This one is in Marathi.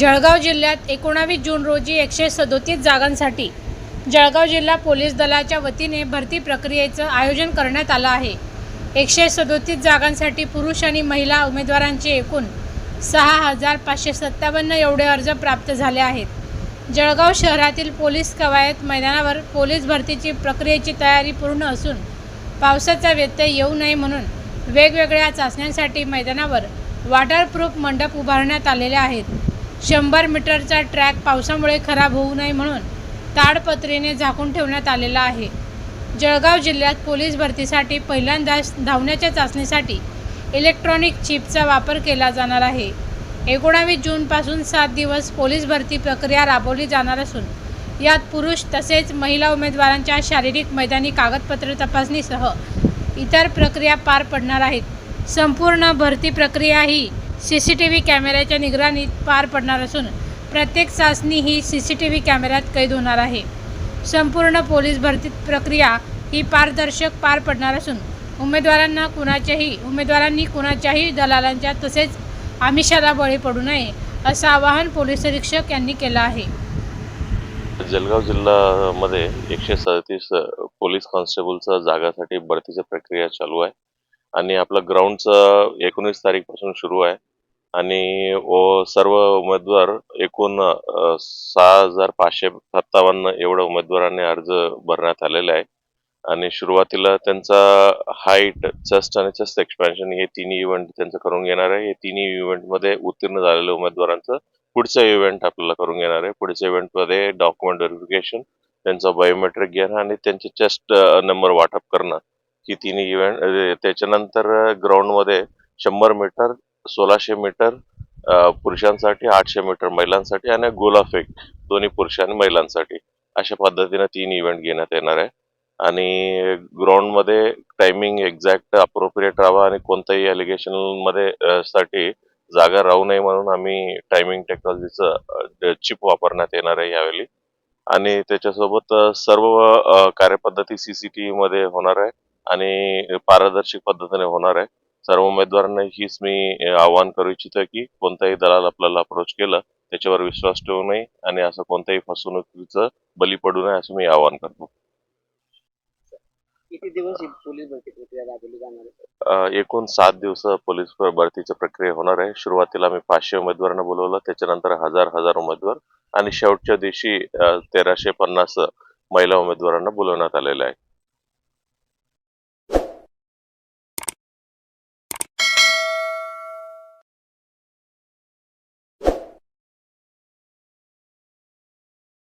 जळगाव जिल्ह्यात एकोणावीस जून रोजी एकशे सदोतीस जागांसाठी जळगाव जिल्हा पोलीस दलाच्या वतीने भरती प्रक्रियेचं आयोजन करण्यात आलं आहे. एकशे सदोतीस जागांसाठी पुरुष आणि महिला उमेदवारांचे एकूण सहा हजार पाचशे सत्तावन्न एवढे अर्ज प्राप्त झाले आहेत. जळगाव शहरातील पोलीस कवायत मैदानावर पोलीस भरतीची प्रक्रियेची तयारी पूर्ण असून पावसाचा व्यत्यय येऊ नये म्हणून वेगवेगळ्या चाचण्यांसाठी मैदानावर वॉटरप्रूफ मंडप उभारण्यात आलेले आहेत. शंभर मीटरचा ट्रॅक पावसामुळे खराब होऊ नये म्हणून ताडपत्रीने झाकून ठेवण्यात आलेला आहे. जळगाव जिल्ह्यात पोलीस भरतीसाठी पहिल्यांदाच धावण्याच्या चाचणीसाठी इलेक्ट्रॉनिक चिपचा वापर केला जाणार आहे. एकोणावीस जूनपासून सात दिवस पोलीस भरती प्रक्रिया राबवली जाणार असून यात पुरुष तसेच महिला उमेदवारांच्या शारीरिक मैदानी कागदपत्र तपासणीसह इतर प्रक्रिया पार पडणार आहेत. संपूर्ण भरती प्रक्रिया ही सी सी टी व्ही कॅमेऱ्याच्या निगराणीत पार पडणार असून प्रत्येक चाचणी ही सी सी टी व्ही कॅमेऱ्यात कैद होणार आहे. संपूर्ण पोलीस भरती प्रक्रिया ही पारदर्शक पार पडणार असून उमेदवारांना कुणाच्याही उमेदवारांनी कुणाच्याही दलालांच्या तसेच आमिषाला बळी पडू नये असं आवाहन पोलीस अधीक्षक यांनी केलं आहे. जलगाव जिल्ह्यामध्ये एकशे सदतीस पोलीस कॉन्स्टेबलचा जागासाठी भरतीची प्रक्रिया चालू आहे. आणि आपलं ग्राउंडचं एकोणीस तारीखपासून सुरू आहे. आणि व सर्व उमेदवार एकूण सहा हजार पाचशे सत्तावन्न एवढ्या उमेदवारांनी अर्ज भरण्यात आलेले आहे. आणि सुरुवातीला त्यांचा हाईट चेस्ट आणि चस्ट एक्सपॅन्शन हे तिन्ही इव्हेंट त्यांचं करून घेणार आहे. हे तिन्ही इव्हेंटमध्ये उत्तीर्ण झालेल्या उमेदवारांचं पुढचा इव्हेंट आपल्याला करून घेणार आहे. पुढच्या इव्हेंटमध्ये डॉक्युमेंट व्हेरिफिकेशन त्यांचा बायोमेट्रिक घेणं आणि त्यांचे चेस्ट नंबर वाटप करणं ही तिन्ही इव्हेंट त्याच्यानंतर ग्राउंडमध्ये शंभर मीटर सोळाशे मीटर पुरुषांसाठी आठशे मीटर महिलांसाठी आणि गोलाफेक दोन्ही पुरुष आणि महिलांसाठी. अशा पद्धतीने तीन इव्हेंट घेण्यात येणार आहे. आणि ग्राउंडमध्ये टायमिंग एक्झॅक्ट अप्रोप्रिएट राहावा आणि कोणत्याही अलिगेशनमध्ये साठी जागा राहू नये म्हणून आम्ही टायमिंग टेक्नॉलॉजीचं चिप वापरण्यात येणार आहे यावेळी. आणि त्याच्यासोबत सर्व कार्यपद्धती सीसीटीव्ही मध्ये होणार आहे आणि पारदर्शक पद्धतीने होणार आहे. सर्व उमेदवारांना हीच मी आवाहन करू इच्छितो की कोणताही दलाल आपल्याला अप्रोच केलं त्याच्यावर विश्वास ठेवू नये आणि असं कोणत्याही फसवणुकीचं बली पडू नये असं मी आवाहन करतो. किती दिवस पोलीस भरती प्रक्रिया राबवली जाणार आहे? अ, एकूण सात दिवस पोलीस भरतीची प्रक्रिया होणार आहे. सुरुवातीला आम्ही पाचशे उमेदवारांना बोलवलं त्याच्यानंतर हजार हजार उमेदवार आणि शेवटच्या दिवशी तेराशे पन्नास महिला उमेदवारांना बोलवण्यात आलेले आहे.